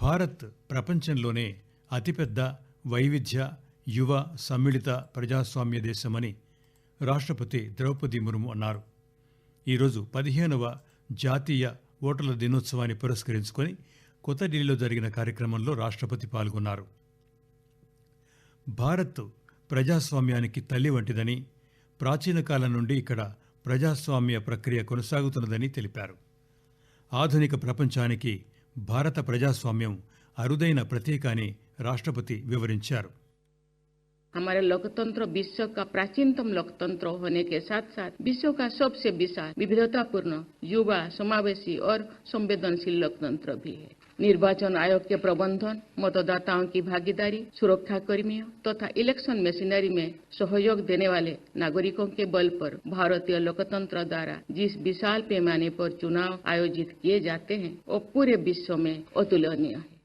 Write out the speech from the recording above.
భారత్ ప్రపంచంలోనే అతిపెద్ద వైవిధ్య యువ సమ్మిళిత ప్రజాస్వామ్య దేశమని రాష్ట్రపతి ద్రౌపది ముర్ము అన్నారు. ఈరోజు పదిహేనవ జాతీయ ఓటర్ల దినోత్సవాన్ని పురస్కరించుకొని కొత్త ఢిల్లీలో జరిగిన కార్యక్రమంలో రాష్ట్రపతి పాల్గొన్నారు. భారత్ ప్రజాస్వామ్యానికి తల్లి వంటిదని ప్రాచీన కాలం నుండి ఇక్కడ ప్రజాస్వామ్య ప్రక్రియ కొనసాగుతున్నదని తెలిపారు. ఆధునిక ప్రపంచానికి భారత ప్రజాస్వామ్యం అరుదైన ప్రతీక అని రాష్ట్రపతి వివరించారు. हमारे लोकतंत्र विश्व का प्राचीनतम लोकतंत्र होने के साथ साथ विश्व का सबसे विशाल, विविधतापूर्ण युवा, समावेशी और संवेदनशील लोकतंत्र भी है। निर्वाचन आयोग के प्रबंधन, मतदाताओं की भागीदारी, सुरक्षा कर्मियों तथा इलेक्शन मशीनरी में सहयोग देने वाले नागरिकों के बल पर भारतीय लोकतंत्र द्वारा जिस विशाल पैमाने पर चुनाव आयोजित किए जाते हैं, वो पूरे विश्व में अतुलनीय है।